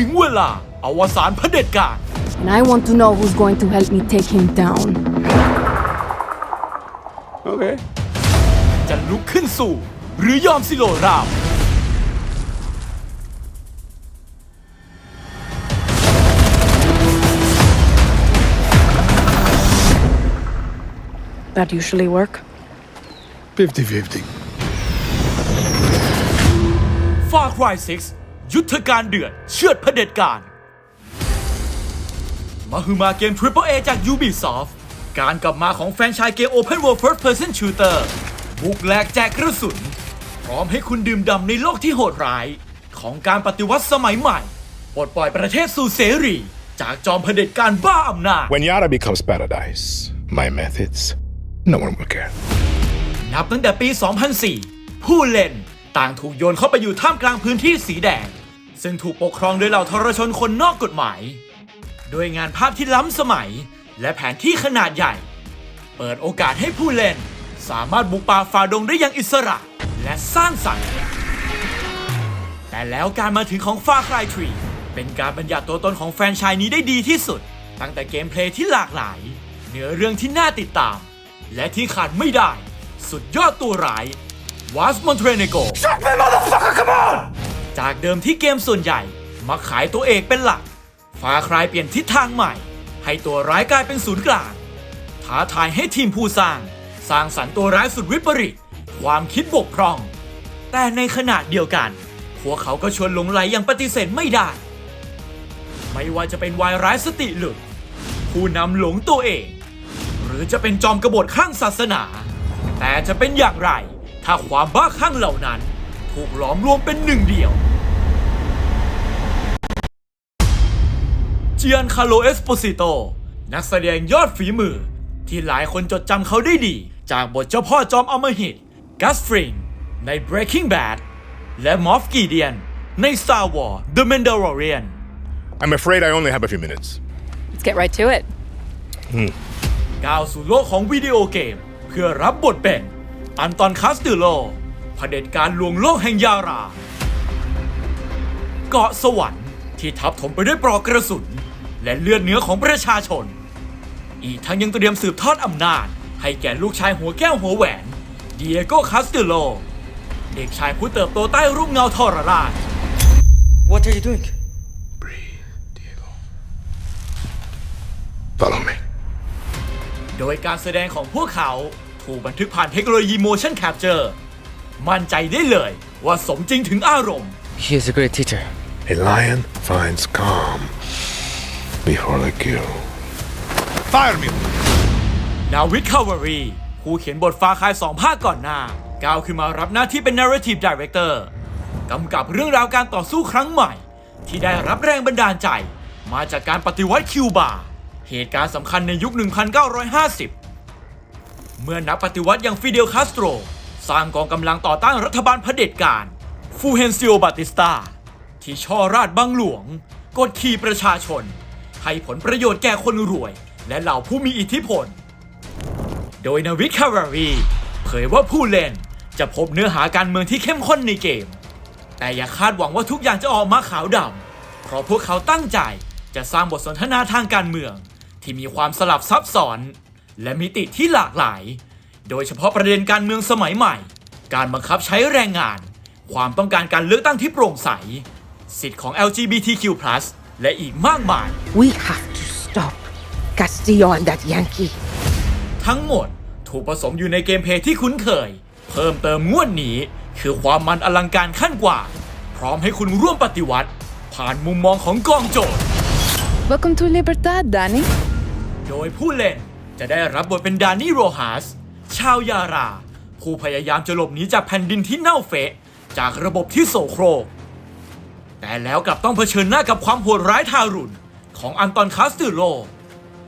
ถึงเวลาอวสานเผด็จการ And I want to know who's going to help me take him down. Okay. จะลุกขึ้นสู่ หรือยอมสิโลราม That usually work. 50 50. Far Cry 6 ยุทธการเดือดเชือดเผด็จการมาฮือมาเกม Triple A จาก Ubisoft การกลับมาของแฟรนไชส์เกม Open World First Person Shooter บุกแหลกแจกกระสุน พร้อมให้คุณดื่มด่ำในโลกที่โหดร้าย ของการปฏิวัติสมัยใหม่ ปลดปล่อยประเทศสู่เสรี จากจอมเผด็จการบ้าอำนาจ When Yara becomes paradise, my methods, no one will care. นับตั้งแต่ปี 2004 ผู้เล่นต่างถูกโยนเข้าไปอยู่ท่ามกลางพื้นที่สีแดง ซึ่งถูกปกครองโดยเหล่าทรชนคนนอกกฎหมาย ด้วยงานภาพที่ล้ำสมัย และแผนที่ขนาดใหญ่ เปิดโอกาสให้ผู้เล่น สามารถบุกป่าฝ่าดงได้อย่างอิสระ และสร้างสรรค์ แต่แล้วการมาถึงของ Far Cry 3เป็นการบัญญัติตัวตนของแฟรนไชส์นี้ได้ดีที่สุด ตั้งแต่เกมเพลย์ที่หลากหลาย เนื้อเรื่องที่น่าติดตาม และที่ขาดไม่ได้ สุดยอดตัวร้ายวัสมอนเทรเนโก จากเดิมที่เกมส่วนใหญ่ มาขายตัวเอกเป็นหลักฟาคลายเปลี่ยนทิศทางใหม่ ให้ตัวร้ายกลายเป็นศูนย์กลาง ท้าทายให้ทีมผู้สร้าง สร้างสรรค์ตัวร้ายสุดวิปริต ความคิดบกพร่อง แต่ในขณะเดียวกัน พวกเขาก็ชวนหลงไหลอย่างปฏิเสธไม่ได้ ไม่ว่าจะเป็นวายร้ายสติหลุดผู้นำหลงตัวเอง หรือจะเป็นจอมกบฏข้างศาสนา แต่จะเป็นอย่างไร ถ้าความบ้าคลั่งเหล่านั้น ถูกหลอมรวมเป็นหนึ่งเดียวเจียนคาโลเอสโปซิโต นักแสดงยอดฝีมือ ที่หลายคนจดจำเขาได้ดี จากบทเจ้าพ่อจอมอำมหิตกัสฟริงใน Breaking Bad และมอฟกีเดียนใน Star Wars The Mandalorian I'm afraid I only have a few minutes. Let's get right to it. ก้าวสู่โลกของวิดีโอเกม เพื่อรับบทเป็นอันตอนคาสติโล เผด็จการลวงโลกแห่งยารา เกาะสวรรค์ที่ทับถมไปด้วยปลอกกระสุน และเลือดเนื้อของประชาชน อีกทั้งยังเตรียมสืบทอดอำนาจ ให้แก่ลูกชายหัวแก้วหัวแหวนเดียโกคาสติโล เด็กชายผู้เติบโตใต้ร่มเงาทรราช What are you doing? Breathe, Diego. Follow me. โดยการแสดงของพวกเขาถูกบันทึกผ่านเทคโนโลยี motion capture มั่นใจได้เลยว่าสมจริงถึงอารมณ์ He is a great teacher. A lion finds calm before the kill. Fire me! นาวิดคาวารีผู้เขียนบทฟาคายสองภาคก่อนหน้า ก้าวขึ้นมารับหน้าที่เป็น narrative director กำกับเรื่องราวการต่อสู้ครั้งใหม่ ที่ได้รับแรงบันดาลใจ มาจากการปฏิวัติคิวบา เหตุการณ์สำคัญในยุค 1950 เมื่อนักปฏิวัติอย่างฟิเดลคาสโตร สร้างกองกำลังต่อต้านรัฐบาลเผด็จการฟูเฮนซิโอบาติสตา ที่ช่อราดบังหลวง กดขี่ประชาชน ให้ผลประโยชน์แก่คนรวย และเหล่าผู้มีอิทธิพล โดยนาวิคารารีเผยว่าผู้เล่นจะพบเนื้อหาการเมืองที่เข้มข้นในเกม แต่อย่าคาดหวังว่าทุกอย่างจะออกมาขาวดำเพราะพวกเขาตั้งใจจะสร้างบทสนทนาทางการเมือง ที่มีความสลับซับซ้อน และมิติที่หลากหลาย โดยเฉพาะประเด็นการเมืองสมัยใหม่ การบังคับใช้แรงงาน ความต้องการการเลือกตั้งที่โปร่งใส สิทธิ์ของ LGBTQ+ และอีกมากมาย We have to stop Castillo and that Yankee. ทั้งหมดถูกผสมอยู่ในเกมเพลย์ที่คุ้นเคย เพิ่มเติมงวดนี้ คือความมันอลังการขั้นกว่า พร้อมให้คุณร่วมปฏิวัติ ผ่านมุมมองของกองโจร Welcome to Libertad, Danny. โดยผู้เล่นจะได้รับบทเป็นดานี่โรฮาส ชาวยารา ผู้พยายามจะหลบหนีจากแผ่นดินที่เน่าเฟะ จากระบบที่โสโครก แต่แล้วกลับต้องเผชิญหน้ากับความโหดร้ายทารุณของอันตอนคาสติโล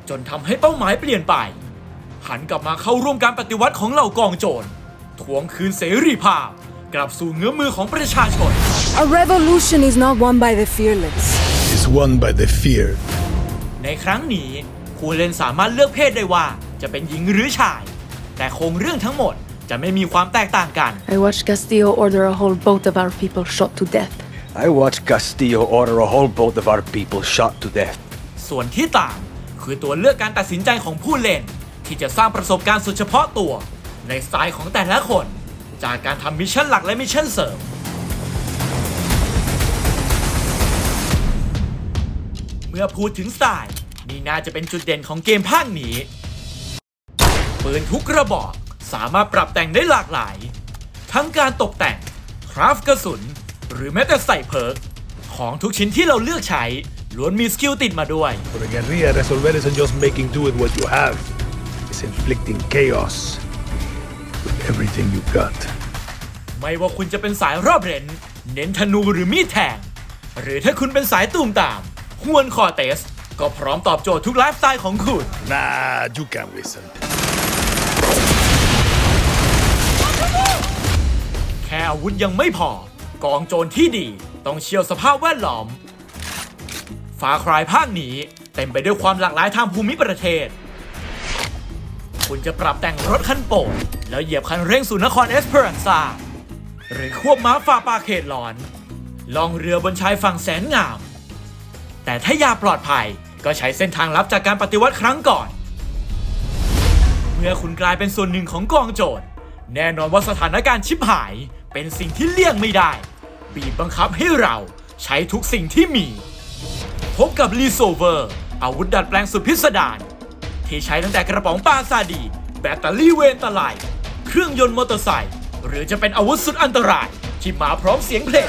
จนทำให้เป้าหมายเปลี่ยนไป หันกลับมาเข้าร่วมการปฏิวัติของเหล่ากองโจรทวงคืนเสรีภาพ กลับสู่เงื้อมือของประชาชน A revolution is not won by the fearless. It's won by the fear. ในครั้งนี้ผู้เล่นสามารถเลือกเพศได้ว่าจะเป็นหญิงหรือชาย แต่โครงเรื่องทั้งหมดจะไม่มีความแตกต่างกัน I watched Castillo order a whole boat of our people shot to death. I watched Castillo order a whole boat of our people shot to death. ส่วนที่ต่างคือตัวเลือกการตัดสินใจของผู้เล่น ที่จะสร้างประสบการณ์สุดเฉพาะตัว ในสไตล์ของแต่ละคน จากการทำมิชชั่นหลักและมิชชั่นเสริม เมื่อพูดถึงสไตล์นี่น่าจะเป็นจุดเด่นของเกมภาคนี้ ปืนทุกกระบอกสามารถปรับแต่งได้หลากหลาย ทั้งการตกแต่ง คราฟกระสุน หรือแม้แต่ใส่เพิร์กของทุกชิ้นที่เราเลือกใช้ล้วนมีสกิลติดมาด้วย For the guerrilla, resolver isn't just making do with what you have. It's inflicting chaos with everything you got. ไม่ว่าคุณจะเป็นสายรอบเรนเน้นธนูหรือมีดแทง หรือถ้าคุณเป็นสายตูมตามฮวนคอร์เตส ก็พร้อมตอบโจทย์ทุกไลฟ์สไตล์ของคุณ Nah, you can't whistle. ค่อาวุธยังไม่พอ กองโจรที่ดีต้องเชี่ยวสภาพแวดล้อมฟาครายภาคนี้เต็มไปด้วยความหลากหลายทางภูมิประเทศ คุณจะปรับแต่งรถคันโปรดแล้วเหยียบคันเร่งสู่นครเอสเพรันซาหรือควบม้าฝ่าป่าเขตหลอน ลองเรือบนชายฝั่งแสนงาม แต่ถ้าอยากปลอดภัยก็ใช้เส้นทางลับจากการปฏิวัติครั้งก่อน เมื่อคุณกลายเป็นส่วนหนึ่งของกองโจรแน่นอนว่าสถานการณ์ชิบหาย เป็นสิ่งที่เลี่ยงไม่ได้ บีบบังคับให้เราใช้ทุกสิ่งที่มี พบกับรีโซเวอร์อาวุธดัดแปลงสุดพิสดารที่ใช้ตั้งแต่กระป๋องปลาซาดี แบตเตอรี่เวนตะไลเครื่องยนต์มอเตอร์ไซค์หรือจะเป็นอาวุธสุดอันตราย ที่มาพร้อมเสียงเพลง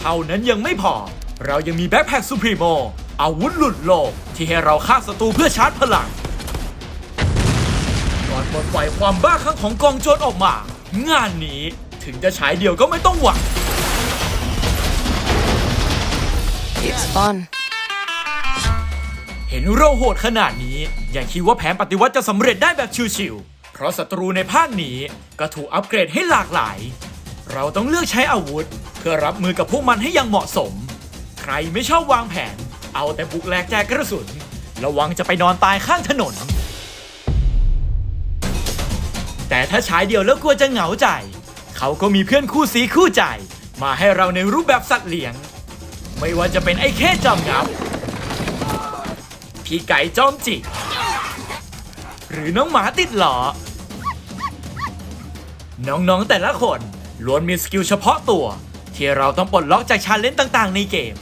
เท่านั้นยังไม่พอ เรายังมีแบ็คแพ็คซูพรีโม อาวุธหลุดโลก ที่ให้เราฆ่าศัตรูเพื่อชาร์จพลัง ก่อนปลดปล่อยความบ้าคลั่งของกองโจรออกมา งานนี้ถึงจะฉายเดียวก็ไม่ต้องหวัง It's fun. เห็นเราโหดขนาดนี้ อย่าคิดว่าแผนปฏิวัติจะสำเร็จได้แบบชิวๆ เพราะศัตรูในภาคนี้ก็ถูกอัปเกรดให้หลากหลาย เราต้องเลือกใช้อาวุธ เพื่อรับมือกับพวกมันให้อยังเหมาะสม ใครไม่ชอบวางแผน เอาแต่บุกแหลกแจกกระสุน ระวังจะไปนอนตายข้างถนน แต่ถ้าใช้เดียวแล้วกลัวจะเหงาใจ เขาก็มีเพื่อนคู่สีคู่ใจ มาให้เราในรูปแบบสัตว์เลี้ยง ไม่ว่าจะเป็นไอ้แค่จอมงับ พี่ไก่จอมจิก หรือน้องหมาติดหลอน้องๆแต่ละคนล้วนมีสกิลเฉพาะตัว ที่เราต้องปลดล็อกจากชาเลนจ์ต่าง ๆ ในเกม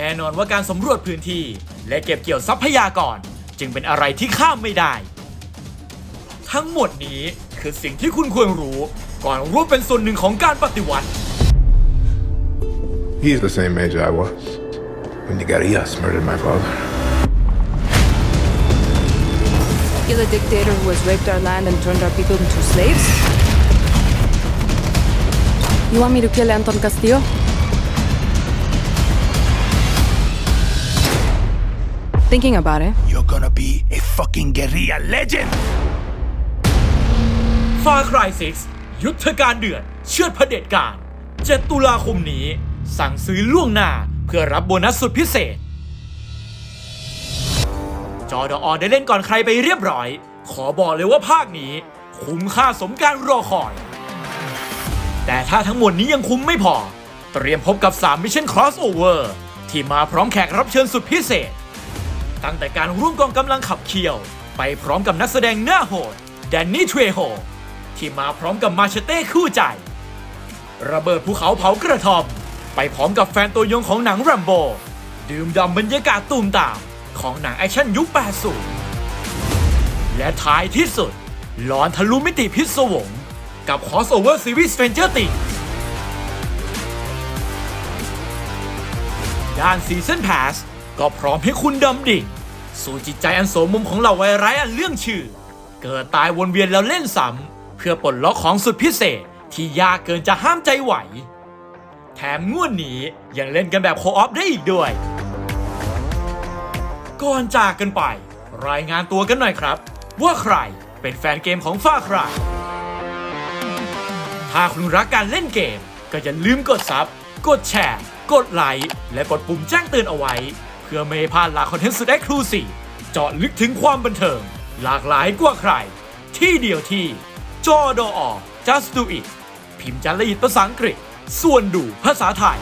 แน่นอนว่าการสำรวจพื้นที่ และเก็บเกี่ยวทรัพยากร จึงเป็นอะไรที่ข้ามไม่ได้ ทั้งหมดนี้คือสิ่งที่คุณควรรู้ก่อนร่วมเป็นส่วนหนึ่งของการปฏิวัติ He's the same age I was when the guerrillas murdered my father. You're the dictator who has raped our land and turned our people into slaves? You want me to kill Anton Castillo? Thinking about it. You're gonna be a fucking guerrilla legend! Far Cry 6 ยุทธการเดือด เชือดเผด็จการ 7 ตุลาคมนี้ สั่งซื้อล่วงหน้าเพื่อรับโบนัสสุดพิเศษ จอดอได้เล่นก่อนใครไปเรียบร้อย ขอบอกเลยว่าภาคนี้ คุ้มค่าสมการรอคอย แต่ถ้าทั้งหมดนี้ยังคุ้มไม่พอ เตรียมพบกับ 3 Mission Crossover ที่มาพร้อมแขกรับเชิญสุดพิเศษ ตั้งแต่การร่วมกองกำลังขับเคี่ยว ไปพร้อมกับนักแสดงหน้าโหดแดนนี่เทรโฮที่มาพร้อมกับมาเชเต้คู่ใจ ระเบิดภูเขาเผากระทอม ไปพร้อมกับแฟนตัวยงของหนังแรมโบดื่มด่ำบรรยากาศตูมตามของหนังแอคชั่นยุค 80 และท้ายที่สุดหลอนทะลุมิติพิศวง กับ Crossover Series Stranger Things ด้าน Season Pass ก็พร้อมให้คุณดำดิ่งสู่จิตใจอันโสมมุมของเหล่าวัยร้ายอันเรื่องชื่อ เกิดตายวนเวียนแล้วเล่นซ้ำเพื่อปลดล็อกของสุดพิเศษที่ยากเกินจะห้ามใจไหว แถมงวดนี้ยังเล่นกันแบบโคออฟได้อีกด้วย ก่อนจากกันไป รายงานตัวกันหน่อยครับ ว่าใครเป็นแฟนเกมของฝ้าใครถ้าคุณรักการเล่นเกม ก็อย่าลืมกดซับ กดแชร์ กดไลค์ และกดปุ่มแจ้งเตือนเอาไว้ เพื่อไม่ให้พลาดหลากคอนเทนต์สุดเอ็กซ์คลูซีฟเจาะลึกถึงความบันเทิง หลากหลายกว่าใคร ที่เดียวที่จอดอ just do it พิมพ์จารีตภาษาอังกฤษ ส่วนดูภาษาไทย